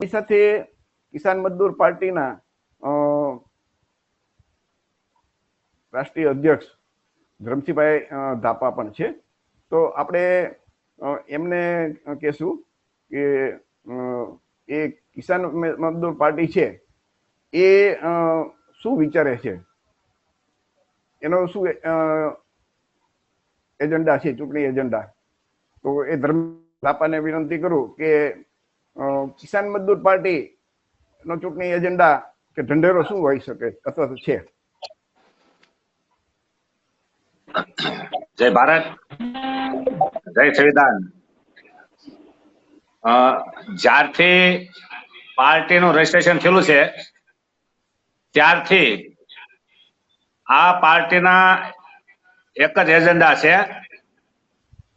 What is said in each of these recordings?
એની સાથે કિસાન મજદૂર પાર્ટીના રાષ્ટ્રીય અધ્યક્ષ ધરમસિંહભાઈ ધાપા પણ છે. તો આપણે એમને કહેશું કે એ કિસાન મજદૂર પાર્ટી છે, એ શું વિચારે છે? એનો શું એજન્ડા છે, ચૂંટણી એજન્ડા? તો એ ધર્મ ધાપાને વિનંતી કરું કે કિસાન મજદૂર પાર્ટી નો ચૂંટણી એજન્ડા કે ઢંઢેરો શું હોઈ શકે? અથવા તો છે. જય ભારત. જય સંવિધાન. જ્યારથી પાર્ટીનું રજીસ્ટ્રેશન થયેલું છે, ત્યારથી આ પાર્ટીના એક જ એજન્ડા છે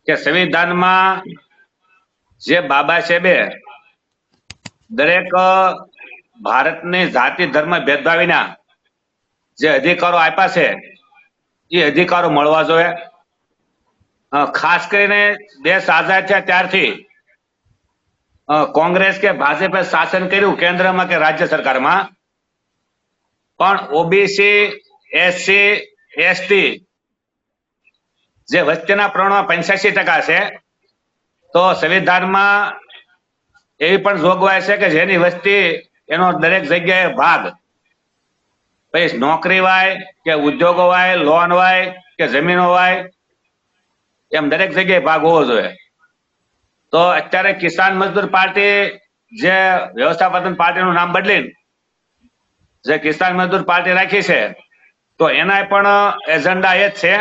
કે સંવિધાનમાં જે બાબા સાહેબે દરેક ભારતની જાતિ, ધર્મ ભેદભાવ વિના જે અધિકારો આપ્યા છે, એ અધિકારો મળવા જોઈએ. ખાસ કરીને દેશ આઝાદ થયા ત્યારથી કોંગ્રેસ કે ભાજપે શાસન કર્યું કેન્દ્રમાં કે રાજ્ય સરકારમાં. પણ ઓબીસી, એસસી, એસટી જે વચ્ચેના પ્રમાણમાં પંચ્યાસી ટકા છે, તો સંવિધાનમાં એવી પણ જોગવાઈ છે કે જેની વસ્તી એનો દરેક જગ્યાએ ભાગ. પછી નોકરી હોય કે ઉદ્યોગો હોય લોન હોય કે જમીનો હોય એમ દરેક જગ્યાએ ભાગ હોવો જોઈએ. તો અત્યારે કિસાન મજદૂર પાર્ટી જે વ્યવસ્થાપન પાર્ટીનું નામ બદલીને જે કિસાન મજદૂર પાર્ટી રાખી છે, તો એના પણ એજન્ડા એ જ છે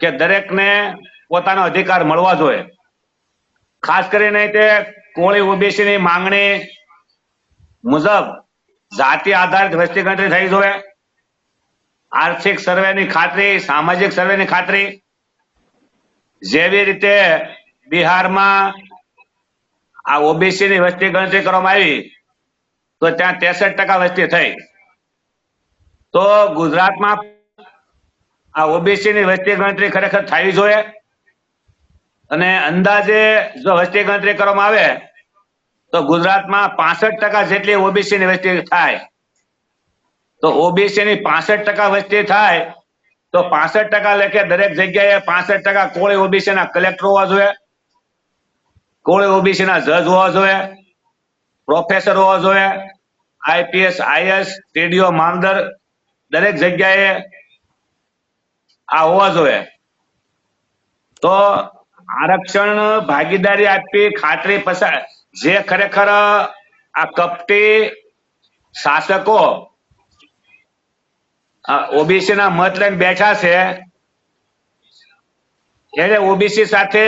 કે દરેકને પોતાનો અધિકાર મળવા જોઈએ. ખાસ કરીને તે કોળી ઓબીસી ની માંગણી? મુજબ, જાતિ આધારિત વસ્તી ગણતરી થઈ જોઈએ આર્થિક સર્વેની ખાતરી, સામાજિક સર્વેની ખાતરી. જેવી રીતે બિહારમાં આ ઓબીસી ની વસ્તી ગણતરી કરવામાં આવી, તો ત્યાં ત્રેસઠ ટકા વસ્તી થઈ. તો ગુજરાતમાં આ ઓબીસી ની વસ્તી ગણતરી ખરેખર થવી જોઈએ? અને અંદાજે જો વસ્તી ગણતરી કરવામાં આવે, તો ગુજરાતમાં પાસઠ ટકા જેટલી ઓબીસી ની વસ્તી થાય. તો ઓબીસી ની પાસઠ ટકા વસ્તી થાય, તો પાસઠ ટકા લેખે દરેક જગ્યાએ પાસઠ ટકા કોળી ઓબીસી ના કલેક્ટર હોવા જોઈએ, કોળી ઓબીસી ના જજ હોવા જોઈએ, પ્રોફેસર હોવા જોઈએ, આઈપીએસ, આઈએસ, ટીડીઓ, મામદર, દરેક જગ્યાએ આ હોવા જોઈએ. તો આરક્ષણ ભાગીદારી આપી ખાતરી પસાર જે ખરેખર આ કપટી શાસકો ઓબીસી ના મત લઈને બેઠા છે, એને ઓબીસી સાથે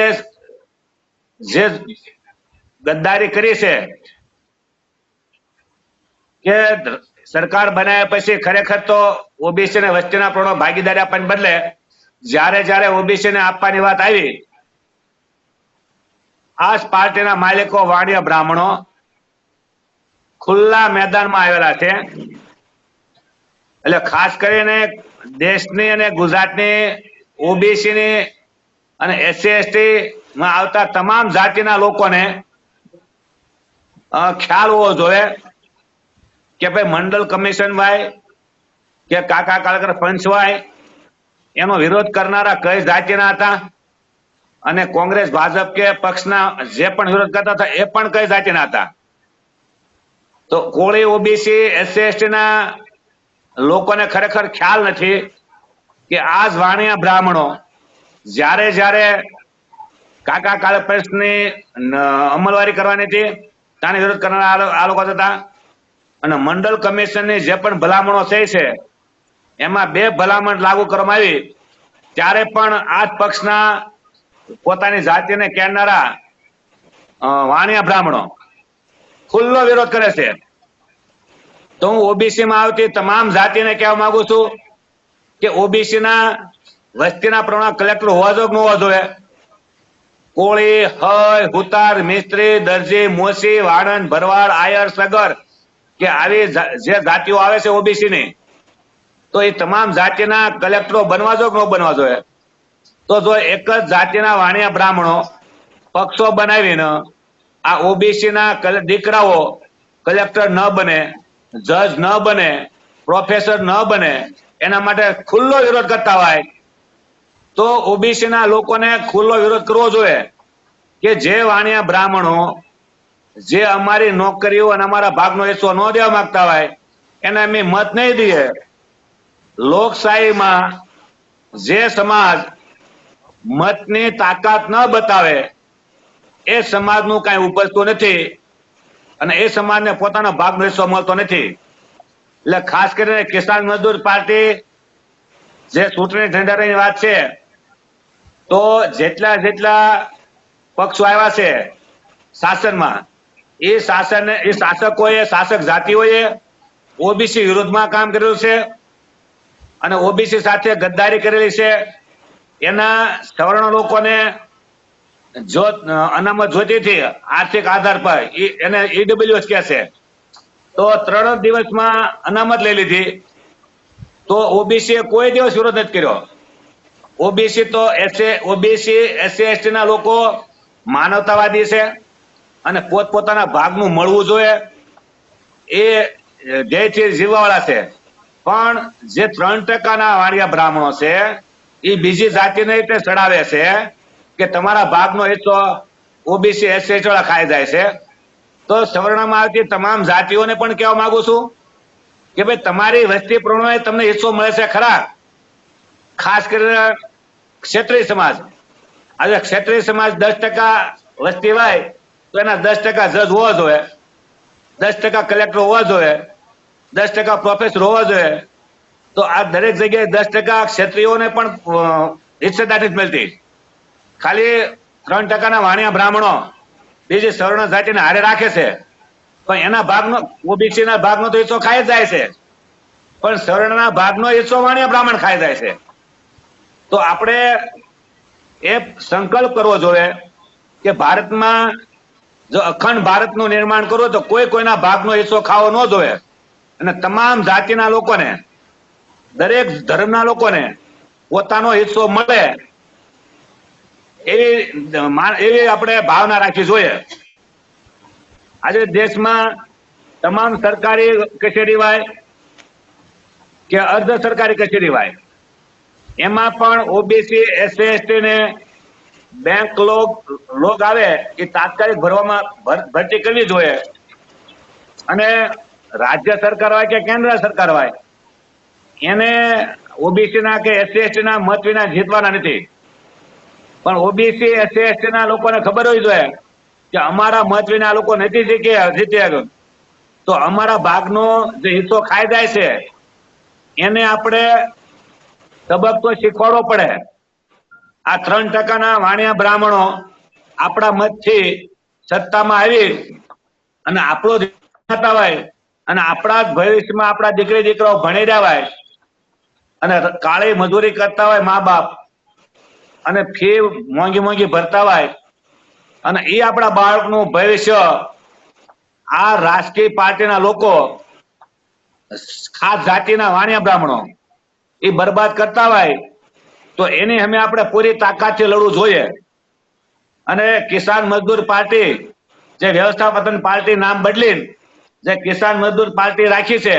જે ગદ્દારી કરી છે, કે સરકાર બનાવ્યા પછી ખરેખર તો ઓબીસી ને વસ્તીના પ્રમાણમાં ભાગીદારી આપવાને બદલે જ્યારે જ્યારે ઓબીસી ને આપવાની વાત આવી આ પાર્ટીના માલિકો વાણિયા બ્રાહ્મણો ખુલ્લા મેદાનમાં આવેલા છે. એટલે ખાસ કરીને દેશની અને ગુજરાતની ઓબીસીની અને એસસી એસટી માં આવતા તમામ જાતિના લોકોને ખ્યાલ હોવો જોઈએ કે ભાઈ મંડળ કમિશન ભાઈ કે કાકા કાળકર પંચ ભાઈ એનો વિરોધ કરનારા કઈ જાતિના હતા? અને કોંગ્રેસ, ભાજપ કે પક્ષના જે પણ વિરોધ કરતા હતા, એ પણ કઈ જાતિના હતા? તો કોળી, ઓબીસી, એસસી એસટી ના લોકોને ખરેખર ખ્યાલ નથી કે આ જ વાણિયા બ્રાહ્મણો જ્યારે જ્યારે કાકા કાળ પ્રશ્નની અમલવારી કરવાની હતી તાને વિરોધ કરનારા આ લોકો હતા. અને મંડળ કમિશનની જે પણ ભલામણો થઈ છે, એમાં બે ભલામણ લાગુ કરવામાં આવી. ત્યારે પણ આ પક્ષના પોતાની જાતિને કહેનારા વાણિયા બ્રાહ્મણો. ખુલ્લો વિરોધ કરે છે. તો હું ઓબીસી માં આવતી તમામ જાતિને કહેવા માંગુ છું કે ઓબીસી ના વસ્તીના પ્રમાણ કલેક્ટર હોવા જોઈએ ન હોવા જોઈએ? કોળી, હય, હુતાર, મિસ્ત્રી, દરજી, મોસી, વાણંદ, ભરવાડ, આયર, સગર કે આવી જે જાતિઓ આવે છે ઓબીસી ની, તો એ તમામ જાતિના કલેક્ટરો બનવા જોઈએ ન બનવા જોઈએ? તો જો એક જ જાતિના વાણિયા બ્રાહ્મણો પક્ષો બનાવીને આ ઓબીસી ના દીકરાઓ કલેક્ટર ન બને, જજ ન બને, પ્રોફેસર ન બને, એના માટે ખુલ્લો વિરોધ કરતા હોય, તો ઓબીસી ના લોકોને ખુલ્લો વિરોધ કરવો જોઈએ કે જે વાણિયા બ્રાહ્મણો જે અમારી નોકરીઓ અને અમારા ભાગનો હિસ્સો ન દેવા માંગતા હોય, એને અમે મત નહીં દઈએ. લોકશાહીમાં જે સમાજ મતની તાકાત ન બતાવે, એ સમાજનું કાંઈ ઉપજતું નથી અને એ સમાજને પોતાનો ભાગનો હિસ્સો મળતો નથી. એટલે ખાસ કરીને કિસાન મજદૂર પાર્ટી જે ચૂંટણી ઢંઢેરાની વાત છે, તો જેટલા જેટલા પક્ષો આવ્યા છે શાસનમાં, એ શાસન, એ શાસકોએ, શાસક જાતિઓએ ઓબીસી વિરોધમાં કામ કરેલું છે અને ઓબીસી સાથે ગદ્દારી કરેલી છે. એના સવર્ણ લોકોને જો અનામત જોઈતી હતી, આર્થિક આધાર પર એને ઈડબ્લ્યુએસ કહે છે. તો ત્રણ દિવસમાં અનામત લઈ લીધી. તો ઓબીસી કોઈ દિવસ વિરોધ નથી કર્યો. ઓબીસી તો એસએ, ઓબીસી, એસસી એસટી ના લોકો માનવતાવાદી છે અને પોતપોતાના ભાગનું મળવું જોઈએ. એ ધ્યેયથી જીવવાવાળા છે. પણ જે ત્રણ ટકાના વાણિયા બ્રાહ્મણો છે એ બીજી જાતિને રીતે ચડાવે છે કે તમારા ભાગનો હિસ્સો ઓબીસી એસસી ખાઈ જાય છે. તો સવર્ણમાં આવતી તમામ જાતિઓને પણ કહેવા માંગુ છું કે ભાઈ તમારી વસ્તી પ્રમાણે તમને હિસ્સો મળે છે ખરા. ખાસ કરીને ક્ષેત્રીય સમાજ. આજે ક્ષેત્રીય સમાજ દસ ટકા વસ્તી હોય તો એના દસ ટકા જજ હોવા જોઈએ. દસ ટકા કલેક્ટર હોવા જોઈએ. દસ ટકા પ્રોફેસર હોવા જોઈએ. તો આ દરેક જગ્યાએ દસ ટકા ક્ષત્રિયોને પણ હિસ્સેદારી જ મળતી. ખાલી ત્રણ ટકાના વાણિયા બ્રાહ્મણો બીજી સવર્ણ જાતિને હારે રાખે છે, પણ એના ભાગનો, ઓબીસીના ભાગનો તો હિસ્સો ખાઈ જાય છે. પણ સવર્ણના ભાગનો હિસ્સો વાણિયા બ્રાહ્મણ ખાઈ જાય છે. તો આપણે એ સંકલ્પ કરવો જોઈએ કે ભારતમાં જો અખંડ ભારતનું નિર્માણ કરવું તો કોઈ કોઈના ભાગનો હિસ્સો ખાવો ન જોઈએ. અને તમામ જાતિના લોકોને દરેક ધર્મના લોકોને પોતાનો હિસ્સો મળે એવી એવી આપણે ભાવના રાખવી જોઈએ. આજે દેશમાં તમામ સરકારી કચેરી હોય કે અર્ધ સરકારી કચેરી હોય, એમાં પણ ઓબીસી એસસી એસટી ને બેંક લોગ લોગ આવે એ તાત્કાલિક ભરવામાં ભર- ભરતી કરવી જોઈએ. અને રાજ્ય સરકાર હોય કે કેન્દ્ર સરકાર હોય એને ઓબીસી ના કે એસસી એસટી ના મત વિના જીતવાના નથી. પણ ઓબીસી એસસી એસટી ના લોકોને ખબર હોવી જોઈએ કે અમારા મત વિના લોકો નથી શીખ્યા જીત્યા તો અમારા ભાગનો જે હિસ્સો ખાઈ જાય છે, એને આપણે તબક્કો શીખવાડવો પડે. આ ત્રણ ટકાના વાણિયા બ્રાહ્મણો આપણા મતથી સત્તામાં આવી અને આપણો હોય અને આપણા ભવિષ્યમાં આપણા દીકરી દીકરાઓ ભણી રહ્યા હોય અને કાળી મજૂરી કરતા હોય મા બાપ, અને ફી મોંઘી મોંઘી ભરતા હોય, અને એ આપણા બાળકનું ભવિષ્ય, આ રાજકીય પાર્ટીના લોકો, ખાસ જાતિના વાણિયા બ્રાહ્મણો, એ બરબાદ કરતા હોય, તો એની અમે આપણે પૂરી તાકાતથી લડવું જોઈએ. અને કિસાન મજદૂર પાર્ટી, જે વ્યવસ્થાપન પાર્ટી નામ બદલી જે કિસાન મજદૂર પાર્ટી રાખી છે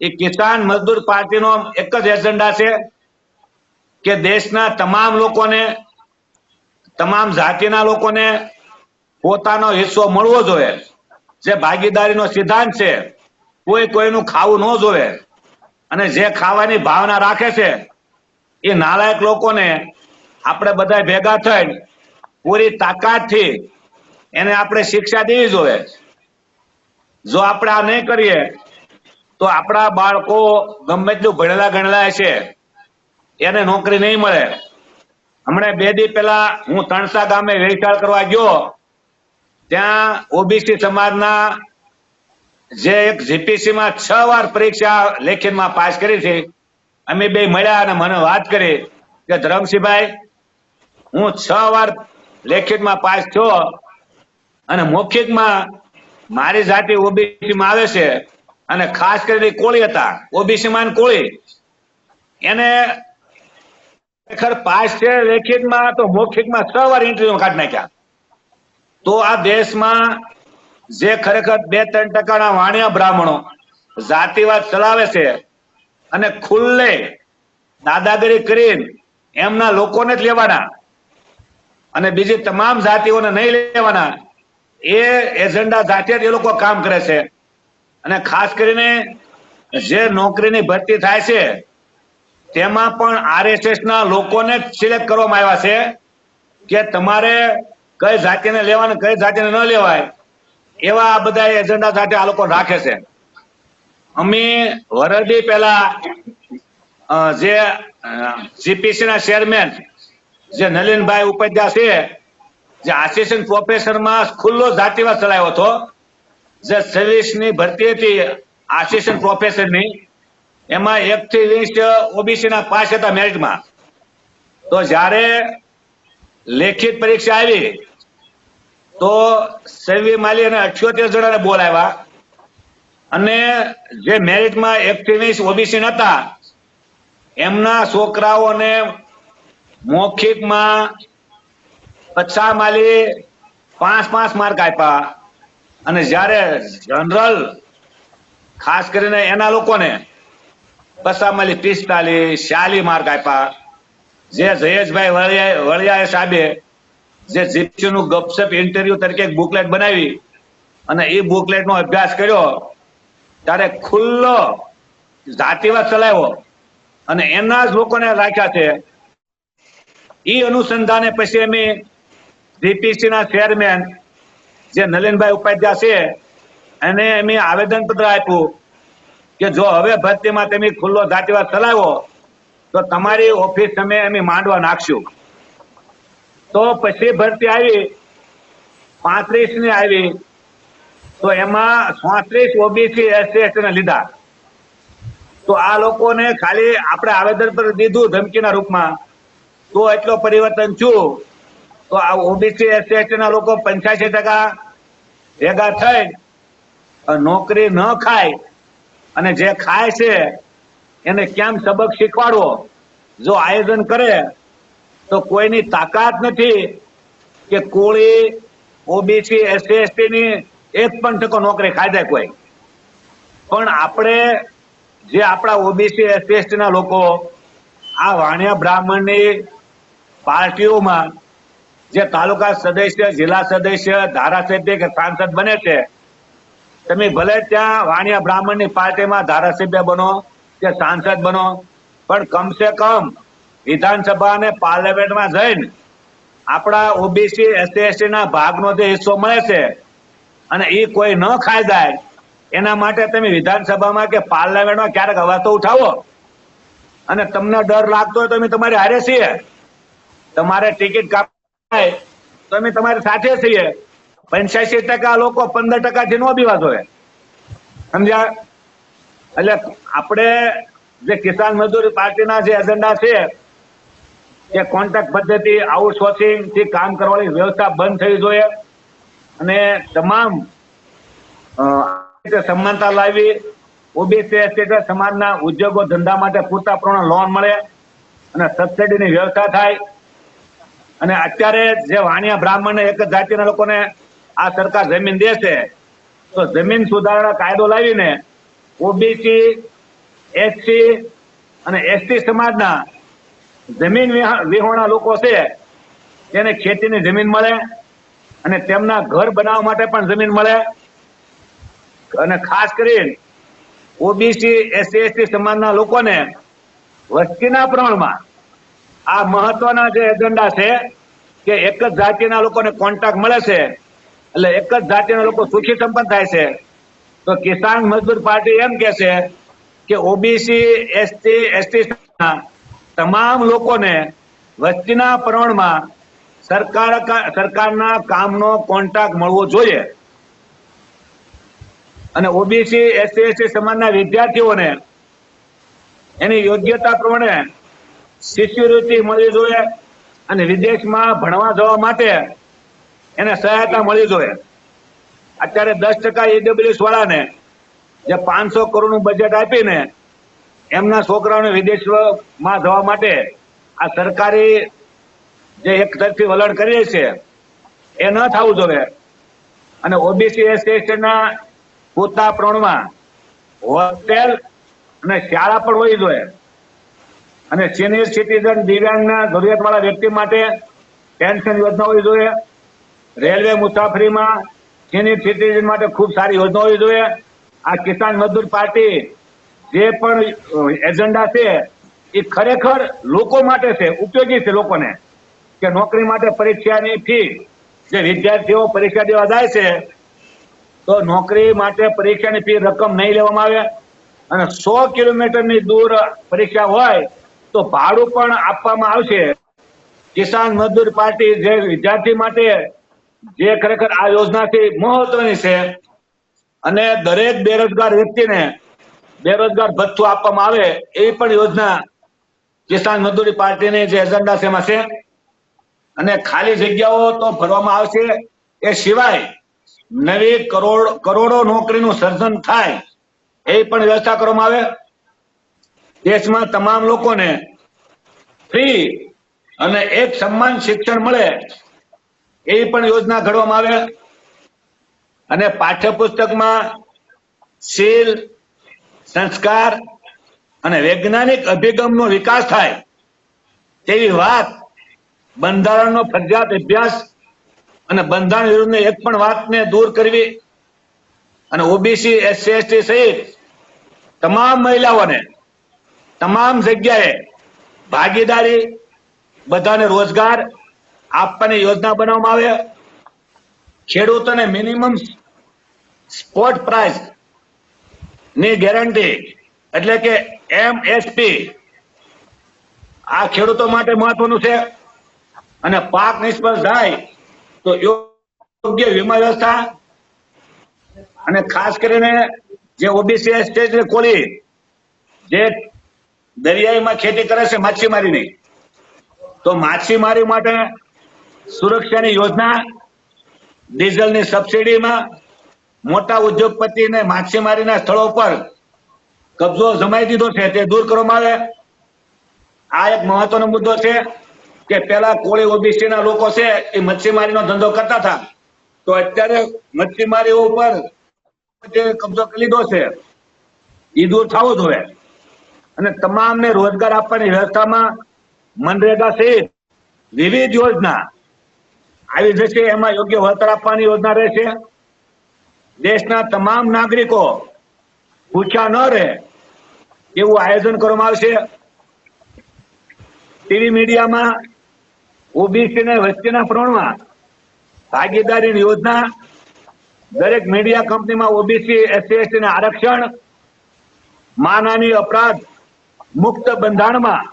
એ કિસાન મજદૂર પાર્ટીનો એક જ એજન્ડા છે કે દેશના તમામ લોકોને, તમામ જાતિના લોકોને પોતાનો હિસ્સો મળવો જોઈએ. જે ભાગીદારીનો સિદ્ધાંત છે, કોઈ કોઈનું ખાવું ન જોવે અને જે ખાવાની ભાવના રાખે છે, એ નાલાયક લોકોને આપણે બધા ભેગા થઈને પૂરી તાકાતથી એને આપણે શિક્ષા દેવી જોઈએ. જો આપણે આ નહીં કરીએ તો આપણા બાળકો ગમે તેટલું ભણેલા ગણેલા છે એને નોકરી નહીં મળે. હમણાં બે દી પહેલા હું તણસા ગામે વેચાણ કરવા ગયો, ત્યાં ઓબીસી સમાજના જે એક જીપીસી માં છ વાર પરીક્ષા લેખિતમાં પાસ કરી છે, અમે બે મળ્યા અને મને વાત કરી કે, ધરમસિંહભાઈ, હું છ વાર લેખિતમાં પાસ થયો અને મૌખિકમાં મારી જાતિ ઓબીસી માં આવે છે અને ખાસ કરીને કોળી હતા, ઓબીસી માં કોળી. એને ખરેખર પાસ છે લેખિતમાં, તો મૌખિકમાં છ વાર ઇન્ટરવ્યુ કાઢી નાખ્યા. તો આ દેશમાં જે ખરેખર બે ત્રણ ટકાના વાણિયા બ્રાહ્મણો જાતિવાદ ચલાવે છે અને ખુલ્લે દાદાગીરી કરીને એમના લોકોને જ લેવાના અને બીજી તમામ જાતિઓને નહીં લેવાના, એ એજન્ડા સાથે જ એ લોકો કામ કરે છે. અને ખાસ કરીને જે નોકરીની ભરતી થાય છે, તેમાં પણ આરએસએસ ના લોકોને સિલેક્ટ કરવામાં આવ્યા છે કે તમારે કઈ જાતિને લેવાને, કઈ જાતિને ન લેવાય, એવા આ બધા એજન્ડા સાથે આ લોકો રાખે છે. અમે વરદી પહેલા જે જીપીસી ના ચેરમેન જે નલિનભાઈ ઉપાધ્યાય છે, જે આસિસ્ટન્ટ પ્રોફેસરમાં ખુલ્લો જાતિવાદ ચલાવ્યો હતો જે સર્વિસની ભરતી હતી આસિસ્ટન્ટ પ્રોફેસરની એમાં એક થી વીસ ઓબીસીના પાસ હતા મેરિટમાં. તો જ્યારે લેખિત પરીક્ષા આવી, તો સર્વી માલી અને અઠ્યોતેર જણાને બોલાવ્યા અને જે મેરિટમાં એક થી વીસ ઓબીસી નતા, એમના છોકરાઓને મૌખિકમાં પચાસ માલી પાંચ પાંચ માર્ક આપ્યા. અને જ્યારે જનરલ, ખાસ કરીને એના લોકોને માલી પિસ્તાલીસ ચાલી માર્ક આપ્યા, જે જયેશભાઈ વળિયા, વળિયાએ સાહેબે જે જીપસી નું ગપસપ ઇન્ટરવ્યુ તરીકે એક બુકલેટ બનાવી અને એ બુકલેટ નો અભ્યાસ કર્યો, ત્યારે ખુલ્લો જાતિવાદ ચલાવ્યો અને એના જ લોકોને રાખ્યા છે. એ અનુસંધાને પછી અમે જીપીસી ના ચેરમેન જે નલિનભાઈ ઉપાધ્યાય છે, એને એમ આવેદન પત્ર આપ્યું કે જો હવે ભરતીમાં તમે ખુલ્લો જાતિવાદ ચલાવો, તો તમારી ઓફિસ તમે એમ માંડવા નાખશું. તો પછી ભરતી આવી પાંત્રીસની આવી, તો એમાં ચોત્રીસ ઓબીસી એસસી એસટી ને લીધા. તો આ લોકોને ખાલી આપણે આવેદન પર દીધું ધમકીના રૂપમાં, તો એટલો પરિવર્તન થયું. તો આ ઓબીસી, એસસી, એસટી લોકો પંચ્યાસી ટકા ભેગા થઈ નોકરી ન ખાય અને જે ખાય છે એને કેમ સબક શીખવાડવો? જો આયોજન કરે તો કોઈની તાકાત નથી કે કોળી, ઓબીસી, એસસી એસટી ની એક પણ ટકો નોકરી ખાઈ જાય કોઈ. પણ આપણે જે આપણા ઓબીસી, એસસી એસટી ના લોકો આ વાણિયા બ્રાહ્મણની પાર્ટીઓમાં જે તાલુકા સદસ્ય, જિલ્લા સદસ્ય, ધારાસભ્ય કે સાંસદ બને છે, તમે ભલે ત્યાં વાણિયા બ્રાહ્મણની પાર્ટીમાં ધારાસભ્ય બનો, કે સાંસદ બનો, પણ કમસે કમ વિધાનસભા અને પાર્લામેન્ટમાં જઈને આપણા ઓબીસી એસટી ના ભાગનો જે હિસ્સો મળે છે, અને એ કોઈ ન ખાઈ જાય, એના માટે તમે વિધાનસભામાં કે પાર્લામેન્ટમાં ક્યારેક અવાજ તો ઉઠાવો. અને તમને ડર લાગતો હોય તો અમે તમારી હારે છીએ. તમારે ટિકિટ કાપાય તો અમે તમારી સાથે છીએ પંચ્યાસી ટકા લોકો પંદર ટકાથી નો બીવા જોઈએ સમજ્યા? એટલે આપણે જે કિસાન મજૂર પાર્ટીના જે એજન્ડા છે કે કોન્ટ્રાક્ટ પદ્ધતિ આઉટસોર્સિંગથી કામ કરવાની વ્યવસ્થા બંધ થવી જોઈએ. અને તમામ સમાનતા લાવી, ઓબીસી, એસટી સમાજના ઉદ્યોગો ધંધા માટે પૂરતા પ્રમાણમાં લોન મળે અને સબસિડીની વ્યવસ્થા થાય. અને અત્યારે જે વાણિયા બ્રાહ્મણ એક જાતિના લોકોને આ સરકાર જમીન દે છે, તો જમીન સુધારણા કાયદો લાવીને ઓબીસી, એસસી અને એસટી સમાજના જમીન વિહા- વિહોણા લોકો છે, તેને ખેતીની જમીન મળે અને તેમના ઘર બનાવવા માટે પણ જમીન મળે. અને ખાસ કરીને ઓબીસી, એસસી, એસટી સમાજના લોકોને વસ્તીના પ્રમાણમાં આ મહત્વના જે એજન્ડા છે કે એક જ જાતિના લોકોને કોન્ટ્રાક્ટ મળે છે, એટલે એક જ જાતિના લોકો સુખી સંપન્ન થાય છે. તો કિસાન મજદૂર પાર્ટી એમ કે છે કે ઓબીસી, એસટી એસટી તમામ લોકોને વસ્તીના પ્રમાણમાં સરકાર સરકારના કામનો કોન્ટ્રાક્ટ મળવો જોઈએ. અને ઓબીસી, એસટી એસટી સમાજના વિદ્યાર્થીઓને એની યોગ્યતા પ્રમાણે શિષ્યવૃત્તિ મળવી જોઈએ અને વિદેશમાં ભણવા જવા માટે એને સહાયતા મળવી જોઈએ. અત્યારે દસ ટકા એડબ્લ્યુએસ વાળાને જે પાંચસો કરોડનું બજેટ આપીને એમના છોકરાઓને વિદેશમાં જવા માટે આ સરકારી જે એક તરફી વલણ કરી છે એ ન થવું જોઈએ. અને ઓબીસી એસસી પોતા પ્રમાણમાં હોસ્ટેલ અને શાળા પણ હોવી જોઈએ. અને સિનિયર સિટીઝન દિવ્યાંગના જરૂરિયાતવાળા વ્યક્તિ માટે પેન્શન યોજના હોવી જોઈએ. રેલવે મુસાફરીમાં સિનિયર સિટીઝન માટે ખૂબ સારી યોજના હોવી જોઈએ. આ કિસાન મજદૂર પાર્ટી જે પણ એજન્ડા છે, એ ખરેખર લોકો માટે છે, ઉપયોગી છે લોકોને. કે નોકરી માટે પરીક્ષાની ફી જે વિદ્યાર્થીઓ પરીક્ષા દેવા જાય છે, તો નોકરી માટે પરીક્ષાની ફી રકમ નહીં લેવામાં આવે. અને સો કિલોમીટરની દૂર પરીક્ષા હોય તો ભાડું પણ આપવામાં આવશે. કિસાન મજદૂર પાર્ટી જે વિદ્યાર્થી માટે જે ખરેખર આ યોજનાથી મહત્વની છે અને દરેક બેરોજગાર વ્યક્તિને બેરોજગાર ભથ્થું આપવામાં આવે એવી પણ યોજના કિસાન મજદૂરી પાર્ટીની જે એજન્ડા છે એમાં છે. અને ખાલી જગ્યાઓ તો ભરવામાં આવશે એ સિવાય નવી કરોડ કરોડો નોકરીનું સર્જન થાય એ પણ વ્યવસ્થા કરવામાં આવે. દેશમાં તમામ લોકોને ફ્રી અને એક સમાન શિક્ષણ મળે એવી પણ યોજના ઘડવામાં આવે. અને પાઠ્યપુસ્તકમાં શીલ, સંસ્કાર અને વૈજ્ઞાનિક અભિગમનો વિકાસ થાય તેવી વાત બંધારણનો ફરજિયાત અભ્યાસ અને બંધારણ વિરુદ્ધની એક પણ વાતને દૂર કરવી અને ઓબીસી એસસી એસટી સહિત તમામ મહિલાઓને તમામ જગ્યાએ ભાગીદારી, બધાને રોજગાર આપવાની યોજના બનાવવામાં આવે. ખેડૂતોને મિનિમમ સ્પોટ પ્રાઇસની ગેરંટી એટલે કે એમએસપી આ ખેડૂતો માટે મહત્વનું છે. અને પાક નિષ્ફળ જાય તો યોગ્ય વીમા વ્યવસ્થા અને ખાસ કરીને જે ઓબીસી એસ્ટેટ ખોલી, જે દરિયાઈમાં ખેતી કરે છે માછીમારીની તો માછીમારી માટે સુરક્ષાની યોજના, ડીઝલની સબસિડીમાં મોટા ઉદ્યોગપતિને માછીમારીના સ્થળો પર કબજો જમાઈ દીધો છે, તે દૂર કરવામાં આવે. આ એક મહત્વનો મુદ્દો છે કે પેલા કોળી ઓબીસી ના લોકો છે, એ મચ્છીમારીનો ધંધો કરતા હતા. તો અત્યારે મચ્છીમારી ઉપર કબજો કરી લીધો છે એ દૂર થવો જોઈએ. અને તમામને રોજગાર આપવાની વ્યવસ્થામાં મનરેગા સહિત વિવિધ યોજના આવી જશે, એમાં યોગ્ય વળતર આપવાની યોજના રહેશે. દેશના તમામ નાગરિકો ભૂખ્યા ન રહે એવું આયોજન કરવામાં આવશે. ટીવી મીડિયામાં ઓબીસી ને વસ્તીના પ્રમાણમાં ભાગીદારીની યોજના, દરેક મીડિયા કંપનીમાં ઓબીસી એસસી એસટી આરક્ષણ માનાની અપરાધ મુક્ત બંધારણમાં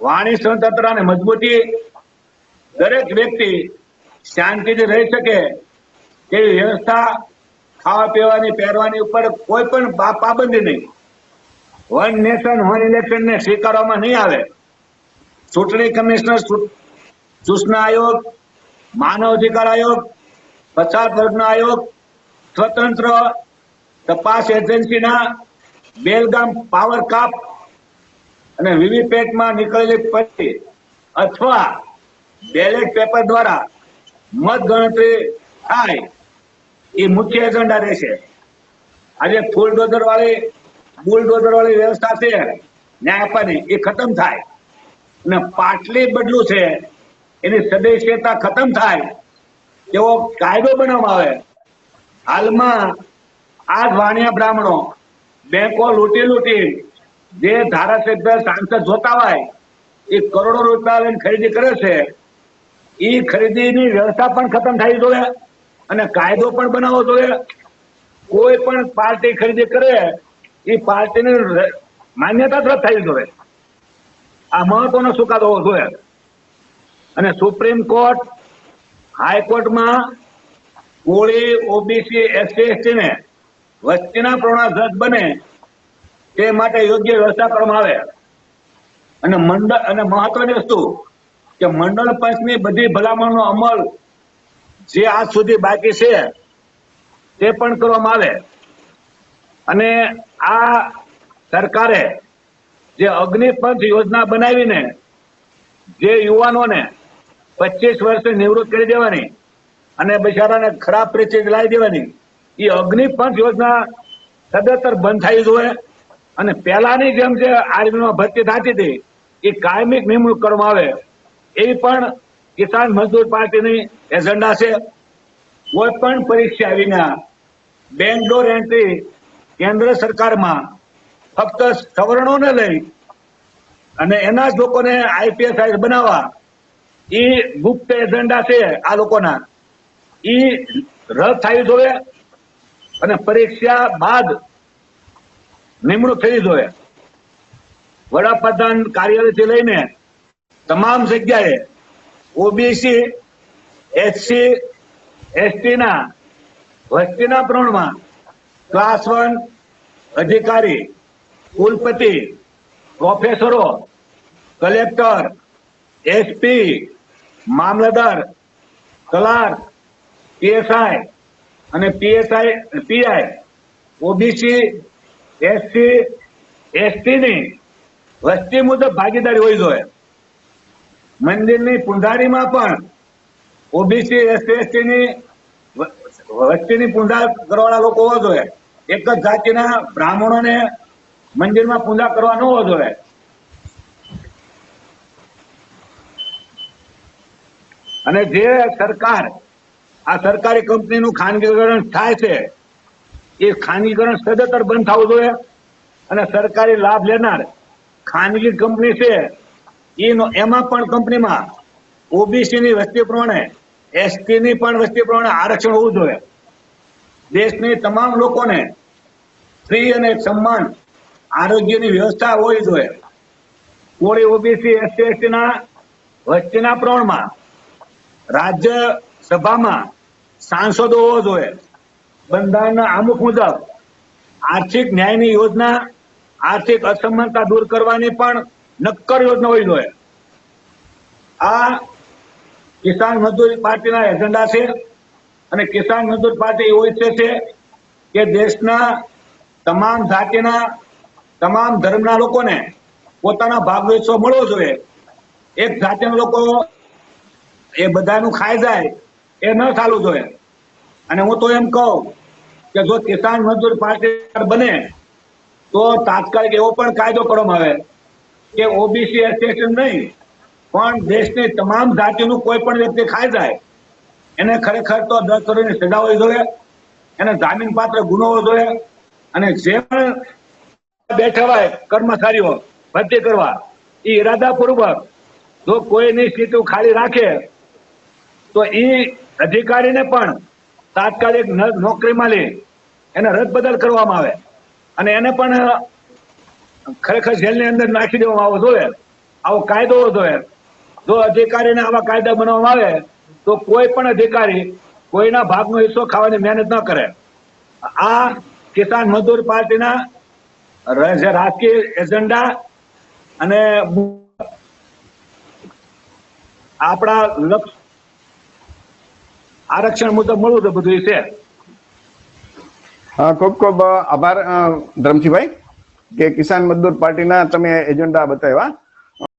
વાણી સ્વતંત્રતાને મજબૂતી દરેક વ્યક્તિ શાંતિથી રહી શકે તેવી વ્યવસ્થા ખાવા પીવાની, પહેરવાની ઉપર કોઈ પણ પાબંદી નહીં. વન નેશન વન ઇલેક્શન ને સ્વીકારવામાં નહીં આવે. ચૂંટણી કમિશનર સૂચના આયોગ, માનવ અધિકાર આયોગ પસાર વર્ગનો આયોગ, સ્વતંત્ર તપાસ એજન્સીના બેલગામ પાવર કાપ અને વીવીપેટમાં નીકળેલી પછી અથવા બેલેટ પેપર દ્વારા મત ગણતરી થાય, એ મુખ્ય એજન્ડા રહેશે. આજે ફૂલડોઝર વાળી બુલડોઝર વાળી વ્યવસ્થા છે, ન્યાય આપવાની, એ ખતમ થાય. અને પાટલી બદલું છે, એની સદસ્યતા ખતમ થાય, એવો કાયદો બનાવવામાં આવે. હાલમાં આ વાણિયા બ્રાહ્મણો, બેંકો લૂંટી લૂંટી જે ધારાસભ્ય સાંસદ જોતા હોય, એ કરોડો રૂપિયા લઈને ખરીદી કરે છે, એ ખરીદીની વ્યવસ્થા પણ ખતમ થઈ જોઈએ અને કાયદો પણ બનાવવો જોઈએ. કોઈ પણ પાર્ટી ખરીદી કરે, એ પાર્ટીની માન્યતા રદ થવી જોઈએ. આ મહત્વનો ચુકાદો હોવો જોઈએ. અને સુપ્રીમ કોર્ટ, હાઈકોર્ટમાં કોળી, ઓબીસી એસટી ને વસ્તીના પ્રમાણ જજ બને તે માટે યોગ્ય વ્યવસ્થા કરવામાં આવે. અને મંડળ, અને મહત્વની વસ્તુ કે મંડળ પંચની બધી ભલામણનો અમલ જે આજ સુધી બાકી છે, તે પણ કરવામાં આવે. અને આ સરકારે જે અગ્નિપંચ યોજના બનાવીને જે યુવાનોને પચીસ વર્ષની નિવૃત્ત કરી દેવાની અને બિચારાને ખરાબ પરિસ્થિતિ લાવી દેવાની, એ અગ્નિપંચ યોજના સદંતર બંધ થઈ જોઈએ. અને પહેલાની જેમ જે આર્મીમાં ભરતી થતી હતી, એ કાયમિક નિમણૂક કરવામાં આવે, એ પણ કિસાન મજદૂર પાર્ટીની એજન્ડા છે. કોઈ પણ પરીક્ષા વિના બેંગ્લોર એન્ટ્રી કેન્દ્ર સરકારમાં ફક્ત સવર્ણોને લઈ અને એના જ લોકોને આઈપીએસ બનાવવા, એ ગુપ્ત એજન્ડા છે આ લોકોના. એ રદ થવી જોઈએ અને પરીક્ષા બાદ નિમણૂક થવી જોઈએ. વડાપ્રધાન કાર્યાલયથી લઈને તમામ જગ્યાએ ઓબીસી એસસી એસટીના, વસ્તીના પ્રમાણમાં ક્લાસ વન અધિકારી, કુલપતિ, પ્રોફેસરો, કલેક્ટર, એસપી, મામલતદાર, કલાર્ક, પીએસઆઈ અને પીએસઆઈ, પીઆઈ, ઓબીસી એસટી એસટીની વસ્તી મુજબ ભાગીદારી હોવી જોઈએ. મંદિરની પુંજારીમાં પણ ઓબીસી એસટી ની વ- વસ્તીની પૂજા કરવાના લોકો હોવા જોઈએ. એક જ જાતિના બ્રાહ્મણોને મંદિરમાં પૂજા કરવા ન હોવો જોઈએ. અને જે સરકાર, આ સરકારી કંપનીનું ખાનગીકરણ થાય છે એ ખાનગીકરણ સદંતર બંધ થવું જોઈએ અને સરકારી લાભ લેનાર ખાનગી કંપની છે, એનો એમાં પણ કંપનીમાં ઓબીસી ની વસ્તી પ્રમાણે એસટી ની પણ વસ્તી પ્રમાણે આરક્ષણ હોવું જોઈએ. દેશની તમામ લોકોને ફ્રી અને સન્માન આરોગ્યની વ્યવસ્થા હોવી જોઈએ. કોળી ઓબીસી એસટી એસટી ના વસ્તીના પ્રમાણમાં રાજ્ય સભામાં સાંસદો હોવો જોઈએ. બંધારણના અમુક મુજબ આર્થિક ન્યાયની યોજના, આર્થિક અસમાનતા દૂર કરવાની પણ નક્કર યોજના હોય જોઈએ. આ કિસાન મજદૂર પાર્ટીના એજન્ડા છે અને કિસાન મજદૂર પાર્ટી એવું ઈચ્છે છે કે દેશના તમામ જાતિના, તમામ ધર્મના લોકોને પોતાના ભાગ વેચવો મળવો જોઈએ. એક જાતિના લોકો એ બધાનું ખાઈ જાય એ ન ચાલવું જોઈએ. અને હું તો એમ કહું કે જો કિસાન મજદૂર પાર્ટી બને, તો તાત્કાલિક એવો પણ કાયદો કરવામાં આવે કે ઓબીસી એસોસિએશન નહીં, પણ દેશની તમામ જાતિનું કોઈ પણ વ્યક્તિ ખાઈ જાય, એને ખરેખર તો દસ કરોડની સજા હોવી જોઈએ, એને જામીન પાત્ર ગુનો હોવો જોઈએ, અને જે પણ બેઠા હોય કર્મચારીઓ ભરતી કરવા, એ ઈરાદાપૂર્વક જો કોઈની સીટો ખાલી રાખે, તો એ અધિકારીને પણ તાત્કાલિક નોકરીમાં લે એને રદબદલ કરવામાં આવે. અને એને પણ ખરેખર જેલની અંદર નાખી દેવામાં આવો જોઈએ આવો કાયદો હોવો જોઈએ જો અધિકારીને આવા કાયદા બનાવવામાં આવે, તો કોઈ પણ અધિકારી કોઈના ભાગનો હિસ્સો ખાવાની મહેનત ન કરે. આ કિસાન મજદૂર પાર્ટીના રાજકીય એજન્ડા અને આપણા લક્ષ આરક્ષણ મુદ્દો મળવું તો બધું છે. ખૂબ ખૂબ આભાર અ, કે કિસાન મજદૂર પાર્ટીના તમે એજન્ડા બતાવ્યા.